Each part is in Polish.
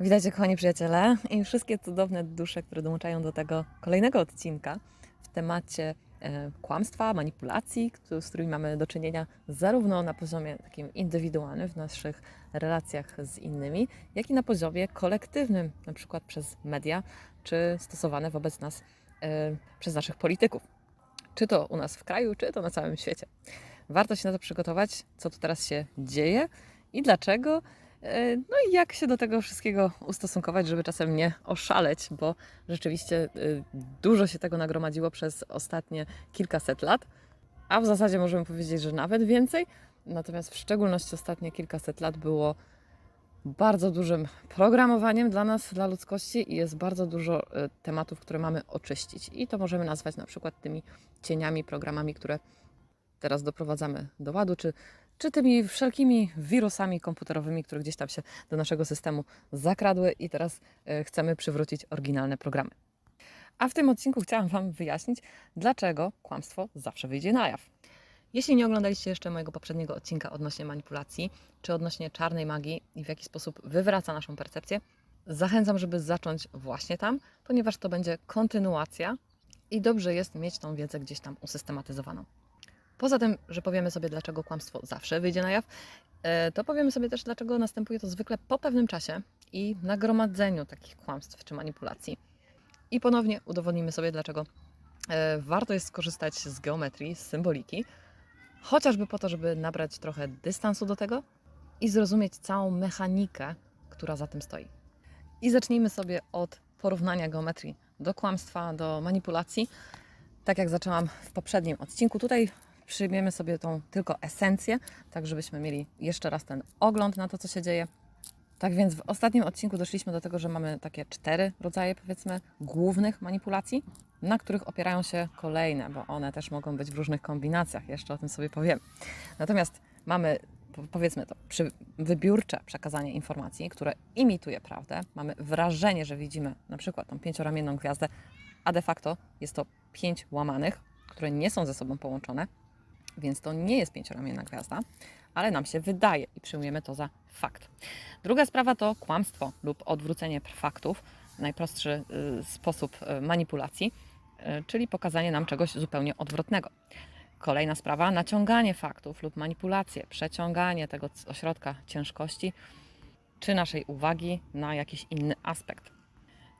Witajcie, kochani przyjaciele i wszystkie cudowne dusze, które dołączają do tego kolejnego odcinka w temacie e, kłamstwa, manipulacji, z którymi mamy do czynienia zarówno na poziomie takim indywidualnym w naszych relacjach z innymi, jak i na poziomie kolektywnym, na przykład przez media, czy stosowane wobec nas e, przez naszych polityków. Czy to u nas w kraju, czy to na całym świecie. Warto się na to przygotować, co tu teraz się dzieje i dlaczego. E, No i jak się do tego wszystkiego ustosunkować, żeby czasem nie oszaleć, bo rzeczywiście y, dużo się tego nagromadziło przez ostatnie kilkaset lat, a w zasadzie możemy powiedzieć, że nawet więcej. Natomiast w szczególności ostatnie kilkaset lat było bardzo dużym programowaniem dla nas, dla ludzkości i jest bardzo dużo y, tematów, które mamy oczyścić. I to możemy nazwać na przykład tymi cieniami, programami, które teraz doprowadzamy do ładu, czy czy tymi wszelkimi wirusami komputerowymi, które gdzieś tam się do naszego systemu zakradły i teraz e, chcemy przywrócić oryginalne programy. A w tym odcinku chciałam Wam wyjaśnić, dlaczego kłamstwo zawsze wyjdzie na jaw. Jeśli nie oglądaliście jeszcze mojego poprzedniego odcinka odnośnie manipulacji, czy odnośnie czarnej magii i w jaki sposób wywraca naszą percepcję, zachęcam, żeby zacząć właśnie tam, ponieważ to będzie kontynuacja i dobrze jest mieć tą wiedzę gdzieś tam usystematyzowaną. Poza tym, że powiemy sobie, dlaczego kłamstwo zawsze wyjdzie na jaw, e, to powiemy sobie też, dlaczego następuje to zwykle po pewnym czasie i nagromadzeniu takich kłamstw czy manipulacji. I ponownie udowodnimy sobie, dlaczego e, warto jest skorzystać z geometrii, z symboliki, chociażby po to, żeby nabrać trochę dystansu do tego i zrozumieć całą mechanikę, która za tym stoi. I zacznijmy sobie od porównania geometrii do kłamstwa, do manipulacji. Tak jak zaczęłam w poprzednim odcinku, tutaj przyjmiemy sobie tą tylko esencję, tak żebyśmy mieli jeszcze raz ten ogląd na to, co się dzieje. Tak więc w ostatnim odcinku doszliśmy do tego, że mamy takie cztery rodzaje, powiedzmy, głównych manipulacji, na których opierają się kolejne, bo one też mogą być w różnych kombinacjach, jeszcze o tym sobie powiem. Natomiast mamy, po- powiedzmy to, przy wybiórcze przekazanie informacji, które imituje prawdę. Mamy wrażenie, że widzimy na przykład tą pięcioramienną gwiazdę, a de facto jest to pięć łamanych, które nie są ze sobą połączone, więc to nie jest pięcioramienna gwiazda, ale nam się wydaje i przyjmujemy to za fakt. Druga sprawa to kłamstwo lub odwrócenie faktów, najprostszy y, sposób y, manipulacji, y, czyli pokazanie nam czegoś zupełnie odwrotnego. Kolejna sprawa naciąganie faktów lub manipulacje, przeciąganie tego ośrodka ciężkości czy naszej uwagi na jakiś inny aspekt.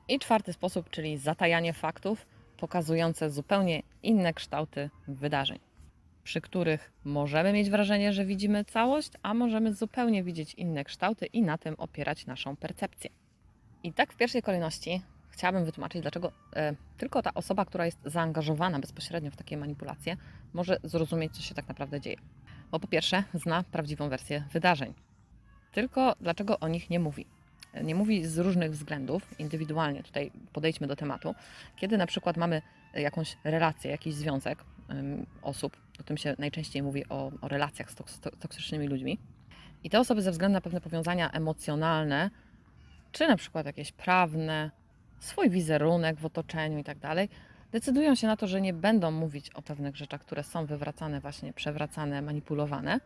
I czwarty sposób, czyli zatajanie faktów, pokazujące zupełnie inne kształty wydarzeń przy których możemy mieć wrażenie, że widzimy całość, a możemy zupełnie widzieć inne kształty i na tym opierać naszą percepcję. I tak w pierwszej kolejności chciałabym wytłumaczyć, dlaczego e, tylko ta osoba, która jest zaangażowana bezpośrednio w takie manipulacje, może zrozumieć, co się tak naprawdę dzieje. Bo po pierwsze, zna prawdziwą wersję wydarzeń. Tylko dlaczego o nich nie mówi? Nie mówi z różnych względów, indywidualnie tutaj podejdźmy do tematu. Kiedy na przykład mamy jakąś relację, jakiś związek osób, o tym się najczęściej mówi o, o relacjach z toks- toksycznymi ludźmi. I te osoby ze względu na pewne powiązania emocjonalne, czy na przykład jakieś prawne, swój wizerunek w otoczeniu i tak dalej, decydują się na to, że nie będą mówić o pewnych rzeczach, które są wywracane, właśnie przewracane, manipulowane.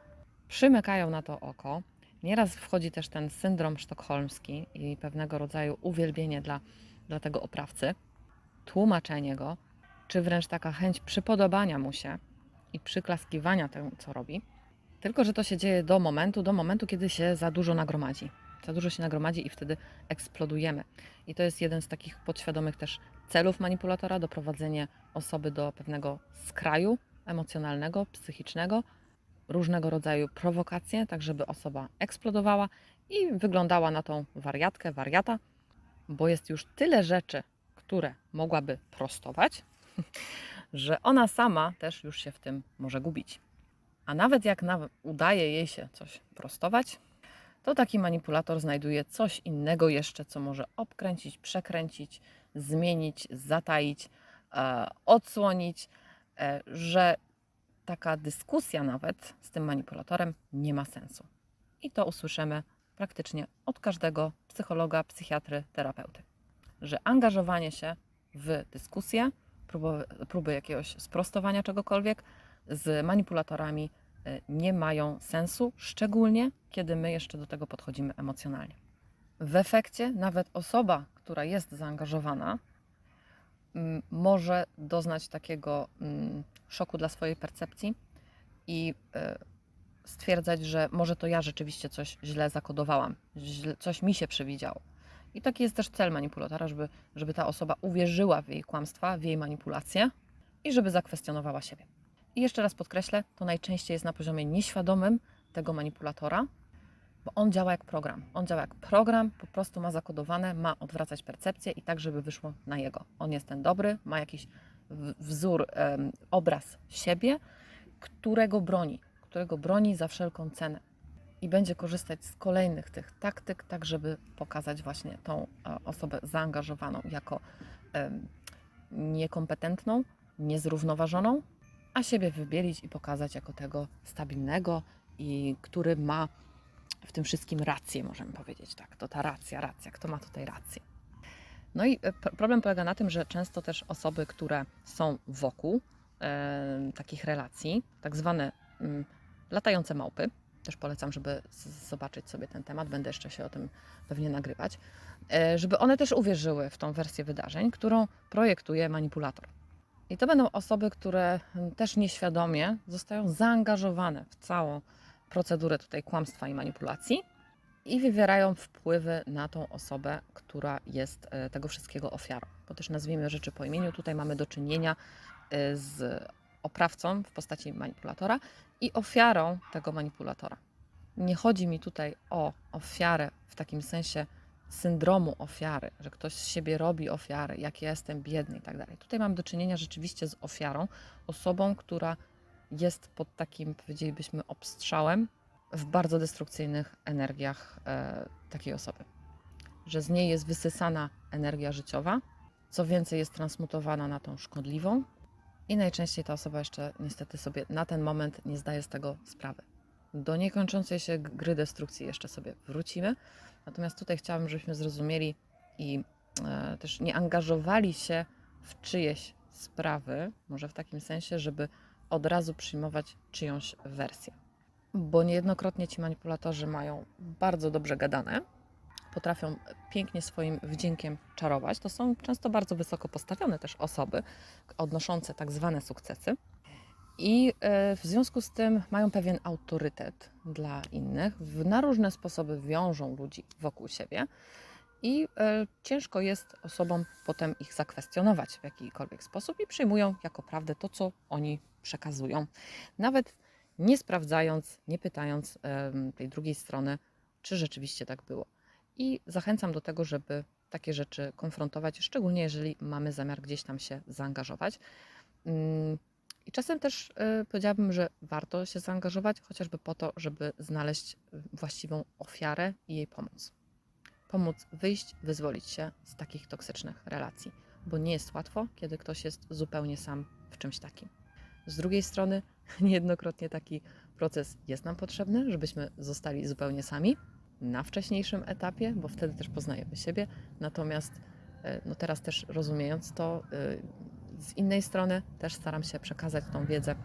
Przymykają na to oko. Nieraz wchodzi też ten syndrom sztokholmski i pewnego rodzaju uwielbienie dla, dla tego oprawcy, tłumaczenie go, czy wręcz taka chęć przypodobania mu się i przyklaskiwania temu, co robi. Tylko, że to się dzieje do momentu, do momentu, kiedy się za dużo nagromadzi. Za dużo się nagromadzi i wtedy eksplodujemy. I to jest jeden z takich podświadomych też celów manipulatora, doprowadzenie osoby do pewnego skraju emocjonalnego, psychicznego, różnego rodzaju prowokacje, tak żeby osoba eksplodowała i wyglądała na tą wariatkę, wariata, bo jest już tyle rzeczy, które mogłaby prostować, że ona sama też już się w tym może gubić. A nawet jak udaje jej się coś prostować, to taki manipulator znajduje coś innego jeszcze, co może obkręcić, przekręcić, zmienić, zataić, e, odsłonić, e, że taka dyskusja nawet z tym manipulatorem nie ma sensu. I to usłyszymy praktycznie od każdego psychologa, psychiatry, terapeuty, że angażowanie się w dyskusję, próby, próby jakiegoś sprostowania czegokolwiek z manipulatorami y, nie mają sensu, szczególnie kiedy my jeszcze do tego podchodzimy emocjonalnie. W efekcie nawet osoba, która jest zaangażowana, mm, może doznać takiego mm, szoku dla swojej percepcji i e, stwierdzać, że może to ja rzeczywiście coś źle zakodowałam, coś mi się przewidziało. I taki jest też cel manipulatora, żeby, żeby ta osoba uwierzyła w jej kłamstwa, w jej manipulacje i żeby zakwestionowała siebie. I jeszcze raz podkreślę, to najczęściej jest na poziomie nieświadomym tego manipulatora, bo on działa jak program. On działa jak program, po prostu ma zakodowane, ma odwracać percepcję i tak, żeby wyszło na jego. On jest ten dobry, ma jakiś wzór, obraz siebie, którego broni, którego broni za wszelką cenę. I będzie korzystać z kolejnych tych taktyk, tak żeby pokazać właśnie tą e, osobę zaangażowaną jako niekompetentną, niezrównoważoną, a siebie wybielić i pokazać jako tego stabilnego i który ma w tym wszystkim rację, możemy powiedzieć tak. To ta racja, racja, kto ma tutaj rację. No i e, problem polega na tym, że często też osoby, które są wokół e, takich relacji, tak zwane mm, latające małpy, też polecam, żeby zobaczyć sobie ten temat, będę jeszcze się o tym pewnie nagrywać, e, żeby one też uwierzyły w tą wersję wydarzeń, którą projektuje manipulator. I to będą osoby, które też nieświadomie zostają zaangażowane w całą procedurę tutaj kłamstwa i manipulacji i wywierają wpływy na tą osobę, która jest e, tego wszystkiego ofiarą. Bo też nazwijmy rzeczy po imieniu. Tutaj mamy do czynienia e, z oprawcą w postaci manipulatora i ofiarą tego manipulatora. Nie chodzi mi tutaj o ofiarę w takim sensie syndromu ofiary, że ktoś z siebie robi ofiarę, jak ja jestem biedny i tak dalej. Tutaj mam do czynienia rzeczywiście z ofiarą, osobą, która jest pod takim, powiedzielibyśmy, obstrzałem w bardzo destrukcyjnych energiach e, takiej osoby. Że z niej jest wysysana energia życiowa, co więcej jest transmutowana na tą szkodliwą i najczęściej ta osoba jeszcze niestety sobie na ten moment nie zdaje z tego sprawy. Do niekończącej się gry destrukcji jeszcze sobie wrócimy. Natomiast tutaj chciałabym, żebyśmy zrozumieli i e, też nie angażowali się w czyjeś sprawy, może w takim sensie, żeby od razu przyjmować czyjąś wersję. Bo niejednokrotnie ci manipulatorzy mają bardzo dobrze gadane, potrafią pięknie swoim wdziękiem czarować. To są często bardzo wysoko postawione też osoby odnoszące tak zwane sukcesy. I e, w związku z tym mają pewien autorytet dla innych, na różne sposoby wiążą ludzi wokół siebie i e, ciężko jest osobom potem ich zakwestionować w jakikolwiek sposób i przyjmują jako prawdę to, co oni przekazują. Nawet nie sprawdzając, nie pytając tej drugiej strony, czy rzeczywiście tak było. I zachęcam do tego, żeby takie rzeczy konfrontować, szczególnie jeżeli mamy zamiar gdzieś tam się zaangażować. Mm, I czasem też y, powiedziałabym, że warto się zaangażować, chociażby po to, żeby znaleźć y, właściwą ofiarę i jej pomóc. Pomóc wyjść, wyzwolić się z takich toksycznych relacji, bo nie jest łatwo, kiedy ktoś jest zupełnie sam w czymś takim. Z drugiej strony, niejednokrotnie taki proces jest nam potrzebny, żebyśmy zostali zupełnie sami na wcześniejszym etapie, bo wtedy też poznajemy siebie. Natomiast e, no teraz też rozumiejąc to, e, z innej strony też staram się przekazać tą wiedzę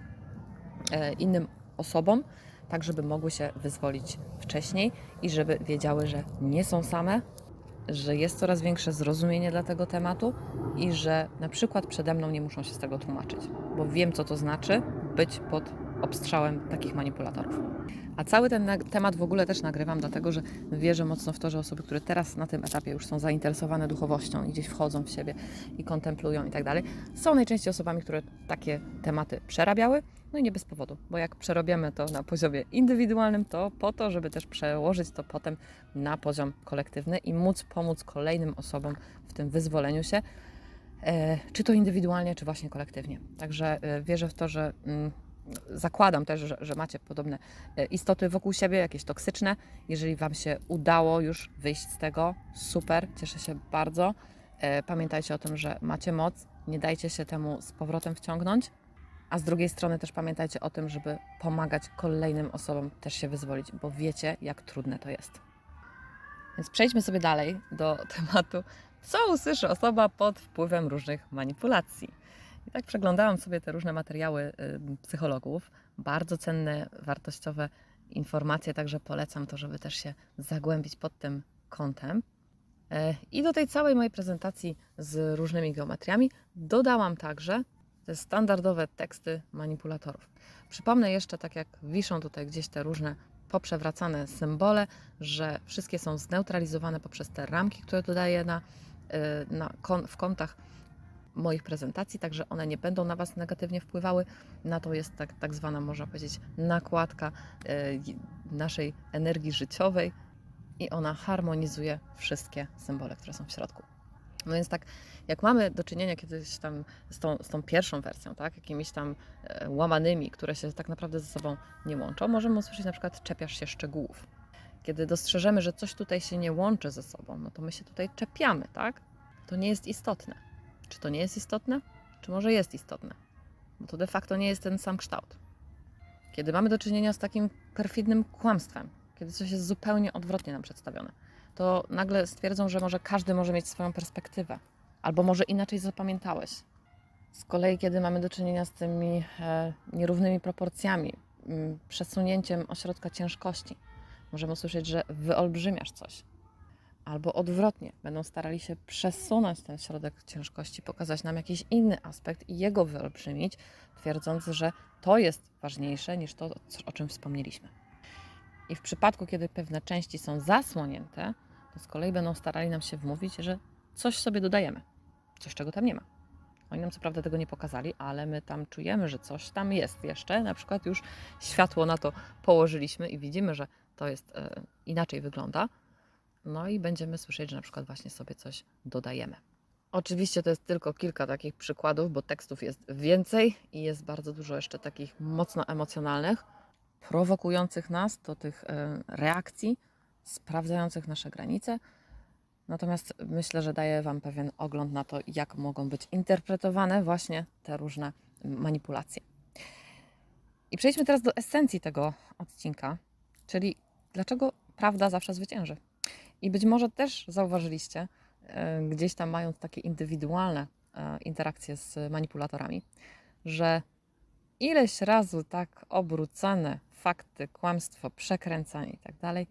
e, innym osobom, tak żeby mogły się wyzwolić wcześniej i żeby wiedziały, że nie są same, że jest coraz większe zrozumienie dla tego tematu i że na przykład przede mną nie muszą się z tego tłumaczyć, bo wiem, co to znaczy być pod obstrzałem takich manipulatorów. A cały ten temat w ogóle też nagrywam, dlatego że wierzę mocno w to, że osoby, które teraz na tym etapie już są zainteresowane duchowością i gdzieś wchodzą w siebie i kontemplują i tak dalej, są najczęściej osobami, które takie tematy przerabiały. No i nie bez powodu, bo jak przerobiemy to na poziomie indywidualnym, to po to, żeby też przełożyć to potem na poziom kolektywny i móc pomóc kolejnym osobom w tym wyzwoleniu się, e, czy to indywidualnie, czy właśnie kolektywnie. Także e, wierzę w to, że mm, zakładam też, że, że macie podobne e, istoty wokół siebie, jakieś toksyczne. Jeżeli Wam się udało już wyjść z tego, super, cieszę się bardzo. E, Pamiętajcie o tym, że macie moc, nie dajcie się temu z powrotem wciągnąć. A z drugiej strony też pamiętajcie o tym, żeby pomagać kolejnym osobom też się wyzwolić, bo wiecie, jak trudne to jest. Więc przejdźmy sobie dalej do tematu, co usłyszy osoba pod wpływem różnych manipulacji. I tak przeglądałam sobie te różne materiały y, psychologów, bardzo cenne, wartościowe informacje, także polecam to, żeby też się zagłębić pod tym kątem. E, I do tej całej mojej prezentacji z różnymi geometriami dodałam także te standardowe teksty manipulatorów. Przypomnę jeszcze, tak jak wiszą tutaj gdzieś te różne poprzewracane symbole, że wszystkie są zneutralizowane poprzez te ramki, które dodaję na, y, na, w kątach moich prezentacji, także one nie będą na Was negatywnie wpływały. Na to jest tak, tak zwana, można powiedzieć, nakładka y, naszej energii życiowej i ona harmonizuje wszystkie symbole, które są w środku. No więc tak, jak mamy do czynienia kiedyś tam z tą, z tą pierwszą wersją, tak, jakimiś tam e, łamanymi, które się tak naprawdę ze sobą nie łączą, możemy usłyszeć na przykład czepiasz się szczegółów. Kiedy dostrzeżemy, że coś tutaj się nie łączy ze sobą, no to my się tutaj czepiamy, tak? To nie jest istotne. Czy to nie jest istotne? Czy może jest istotne? Bo to de facto nie jest ten sam kształt. Kiedy mamy do czynienia z takim perfidnym kłamstwem, kiedy coś jest zupełnie odwrotnie nam przedstawione, to nagle stwierdzą, że może każdy może mieć swoją perspektywę, albo może inaczej zapamiętałeś. Z kolei, kiedy mamy do czynienia z tymi e, nierównymi proporcjami, m, mm, przesunięciem ośrodka ciężkości, możemy usłyszeć, że wyolbrzymiasz coś. Albo odwrotnie, będą starali się przesunąć ten środek ciężkości, pokazać nam jakiś inny aspekt i jego wyolbrzymić, twierdząc, że to jest ważniejsze niż to, o czym wspomnieliśmy. I w przypadku, kiedy pewne części są zasłonięte, to z kolei będą starali nam się wmówić, że coś sobie dodajemy, coś czego tam nie ma. Oni nam co prawda tego nie pokazali, ale my tam czujemy, że coś tam jest jeszcze. Na przykład już światło na to położyliśmy i widzimy, że to jest e, inaczej wygląda. No i będziemy słyszeć, że na przykład właśnie sobie coś dodajemy. Oczywiście to jest tylko kilka takich przykładów, bo tekstów jest więcej i jest bardzo dużo jeszcze takich mocno emocjonalnych, prowokujących nas do tych e, reakcji, sprawdzających nasze granice. Natomiast myślę, że daję Wam pewien ogląd na to, jak mogą być interpretowane właśnie te różne manipulacje. I przejdźmy teraz do esencji tego odcinka, czyli dlaczego prawda zawsze zwycięży. I być może też zauważyliście, e, gdzieś tam mając takie indywidualne e, interakcje z manipulatorami, że ileś razy tak obrócone fakty, kłamstwo, przekręcanie i tak dalej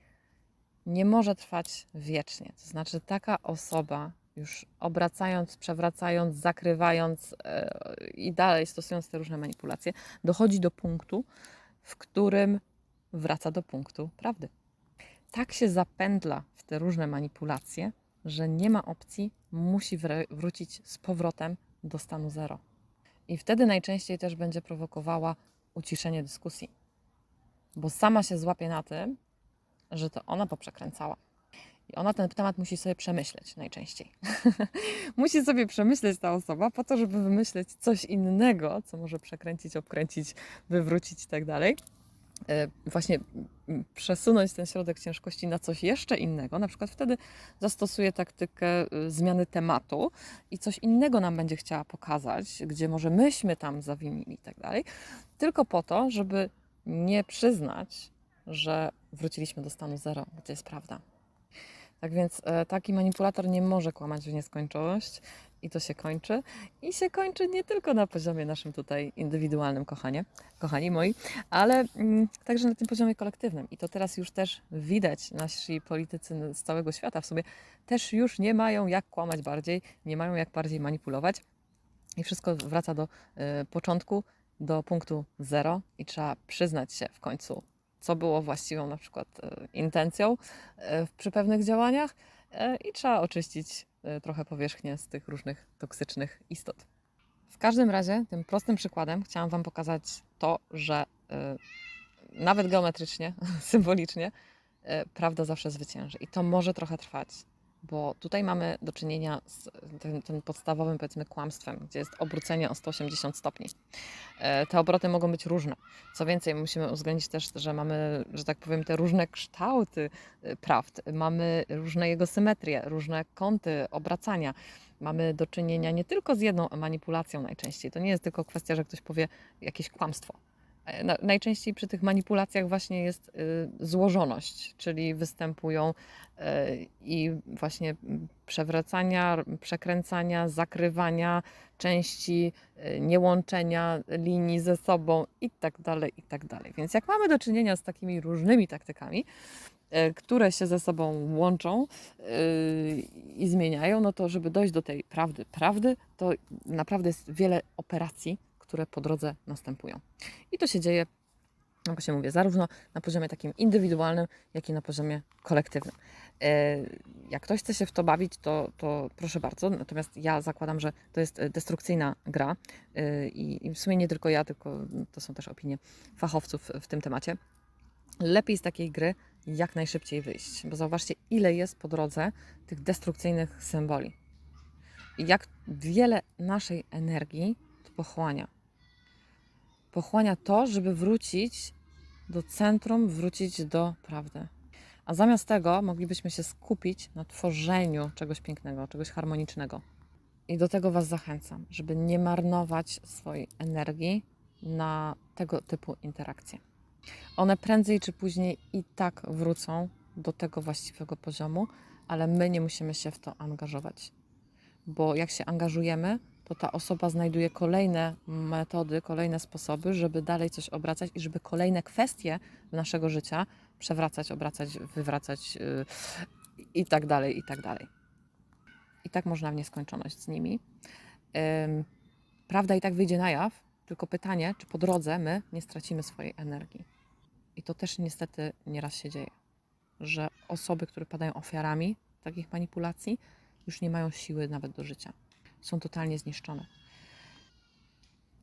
nie może trwać wiecznie. To znaczy, taka osoba, już obracając, przewracając, zakrywając yy, i dalej stosując te różne manipulacje, dochodzi do punktu, w którym wraca do punktu prawdy. Tak się zapędla w te różne manipulacje, że nie ma opcji, musi wrócić z powrotem do stanu zero. I wtedy najczęściej też będzie prowokowała uciszenie dyskusji, bo sama się złapie na tym, że to ona poprzekręcała. I ona ten temat musi sobie przemyśleć najczęściej. musi sobie przemyśleć ta osoba po to, żeby wymyśleć coś innego, co może przekręcić, obkręcić, wywrócić i tak dalej. E, właśnie przesunąć ten środek ciężkości na coś jeszcze innego, na przykład wtedy zastosuje taktykę y, zmiany tematu i coś innego nam będzie chciała pokazać, gdzie może myśmy tam zawinili i tak dalej, tylko po to, żeby nie przyznać, że wróciliśmy do stanu zero, to jest prawda. Tak więc e, taki manipulator nie może kłamać w nieskończoność i to się kończy. I się kończy nie tylko na poziomie naszym tutaj indywidualnym, kochanie, kochani moi, ale mm, także na tym poziomie kolektywnym. I to teraz już też widać, nasi politycy z całego świata w sobie też już nie mają jak kłamać bardziej, nie mają jak bardziej manipulować. I wszystko wraca do y, początku, do punktu zero i trzeba przyznać się w końcu co było właściwą na przykład e, intencją e, przy pewnych działaniach i trzeba oczyścić trochę powierzchnię z tych różnych toksycznych istot. W każdym razie tym prostym przykładem chciałam Wam pokazać to, że nawet geometrycznie, symbolicznie, prawda zawsze zwycięży. I to może trochę trwać bo tutaj mamy do czynienia z tym, tym, podstawowym, powiedzmy, kłamstwem, gdzie jest obrócenie o 180 stopni. E, te obroty mogą być różne. Co więcej, musimy uwzględnić też, że mamy, że tak powiem, te różne kształty e, prawd, mamy różne jego symetrie, różne kąty obracania. Mamy do czynienia nie tylko z jedną manipulacją najczęściej. To nie jest tylko kwestia, że ktoś powie jakieś kłamstwo Najczęściej przy tych manipulacjach właśnie jest y, złożoność, czyli występują y, i właśnie przewracania, przekręcania, zakrywania części, y, niełączenia linii ze sobą i tak dalej, i tak dalej. Więc jak mamy do czynienia z takimi różnymi taktykami, e, które się ze sobą łączą e, i zmieniają, no to żeby dojść do tej prawdy, prawdy, to naprawdę jest wiele operacji, które po drodze następują. I to się dzieje, jak właśnie mówię, zarówno na poziomie takim indywidualnym, jak i na poziomie kolektywnym. E, Jak ktoś chce się w to bawić, to, to proszę bardzo. Natomiast ja zakładam, że to jest e, destrukcyjna gra e, i i w sumie nie tylko ja, tylko to są też opinie fachowców w tym temacie. Lepiej z takiej gry jak najszybciej wyjść, bo zauważcie, ile jest po drodze tych destrukcyjnych symboli. I jak wiele naszej energii to pochłania. Pochłania to, żeby wrócić do centrum, wrócić do prawdy. A zamiast tego moglibyśmy się skupić na tworzeniu czegoś pięknego, czegoś harmonicznego. I do tego Was zachęcam, żeby nie marnować swojej energii na tego typu interakcje. One prędzej czy później i tak wrócą do tego właściwego poziomu, ale my nie musimy się w to angażować. Bo jak się angażujemy, to ta osoba znajduje kolejne metody, kolejne sposoby, żeby dalej coś obracać i żeby kolejne kwestie naszego życia przewracać, obracać, wywracać yy, i tak dalej, i tak dalej. I tak można w nieskończoność z nimi. Prawda i tak wyjdzie na jaw, tylko pytanie, czy po drodze my nie stracimy swojej energii. I to też niestety nieraz się dzieje, że osoby, które padają ofiarami takich manipulacji, już nie mają siły nawet do życia. Są totalnie zniszczone.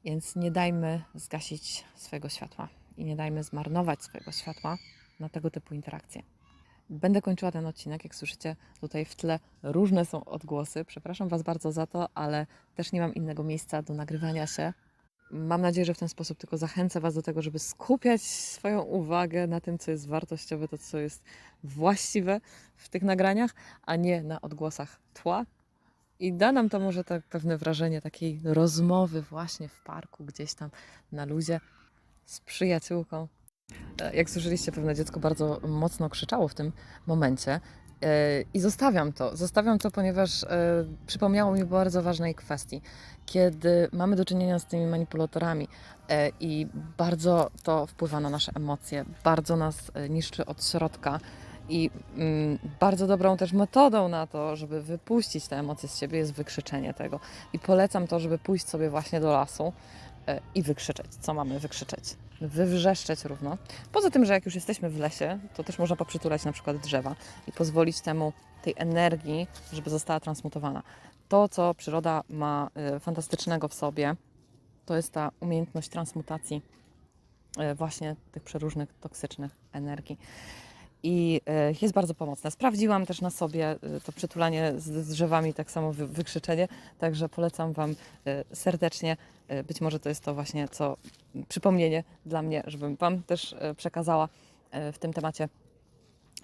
Więc nie dajmy zgasić swojego światła i nie dajmy zmarnować swojego światła na tego typu interakcje. Będę kończyła ten odcinek. Jak słyszycie, tutaj w tle różne są odgłosy. Przepraszam Was bardzo za to, ale też nie mam innego miejsca do nagrywania się. Mam nadzieję, że w ten sposób tylko zachęcę Was do tego, żeby skupiać swoją uwagę na tym, co jest wartościowe, to co jest właściwe w tych nagraniach, a nie na odgłosach tła. I da nam to może tak pewne wrażenie takiej rozmowy właśnie w parku, gdzieś tam na luzie z przyjaciółką. E, Jak słyszeliście, pewne dziecko bardzo mocno krzyczało w tym momencie. E, I zostawiam to. Zostawiam to, ponieważ e, przypomniało mi bardzo ważnej kwestii. Kiedy mamy do czynienia z tymi manipulatorami i bardzo to wpływa na nasze emocje, bardzo nas niszczy od środka. I mm, bardzo dobrą też metodą na to, żeby wypuścić te emocje z siebie, jest wykrzyczenie tego. I polecam to, żeby pójść sobie właśnie do lasu e, i wykrzyczeć, co mamy wykrzyczeć. Wywrzeszczeć równo. Poza tym, że jak już jesteśmy w lesie, to też można poprzytulać na przykład drzewa i pozwolić temu, tej energii, żeby została transmutowana. To, co przyroda ma y, fantastycznego w sobie, to jest ta umiejętność transmutacji y, właśnie tych przeróżnych toksycznych energii. I y, jest bardzo pomocne. Sprawdziłam też na sobie y, to przytulanie z, drzewami, tak samo wy, wykrzyczenie, także polecam Wam y, serdecznie. Być może to jest to właśnie co przypomnienie dla mnie, żebym Wam też przekazała w tym temacie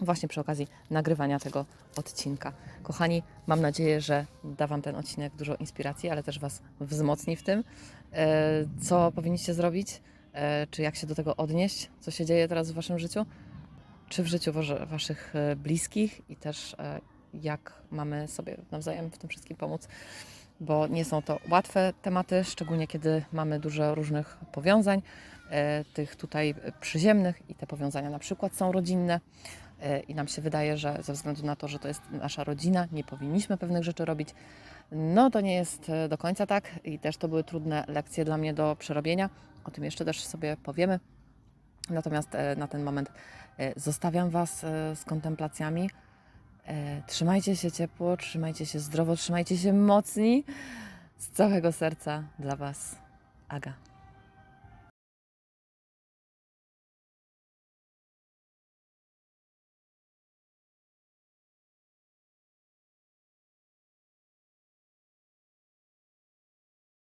właśnie przy okazji nagrywania tego odcinka. Kochani, mam nadzieję, że da Wam ten odcinek dużo inspiracji, ale też Was wzmocni w tym, e, co powinniście zrobić, e, czy jak się do tego odnieść, co się dzieje teraz w Waszym życiu, czy w życiu Waszych e, bliskich i też e, jak mamy sobie nawzajem w tym wszystkim pomóc, bo nie są to łatwe tematy, szczególnie kiedy mamy dużo różnych powiązań, e, tych tutaj przyziemnych i te powiązania na przykład są rodzinne. I nam się wydaje, że ze względu na to, że to jest nasza rodzina, nie powinniśmy pewnych rzeczy robić. No to nie jest do końca tak i też to były trudne lekcje dla mnie do przerobienia. O tym jeszcze też sobie powiemy. Natomiast e, na ten moment e, zostawiam Was e, z kontemplacjami. Trzymajcie się ciepło, trzymajcie się zdrowo, trzymajcie się mocni. Z całego serca dla Was Aga.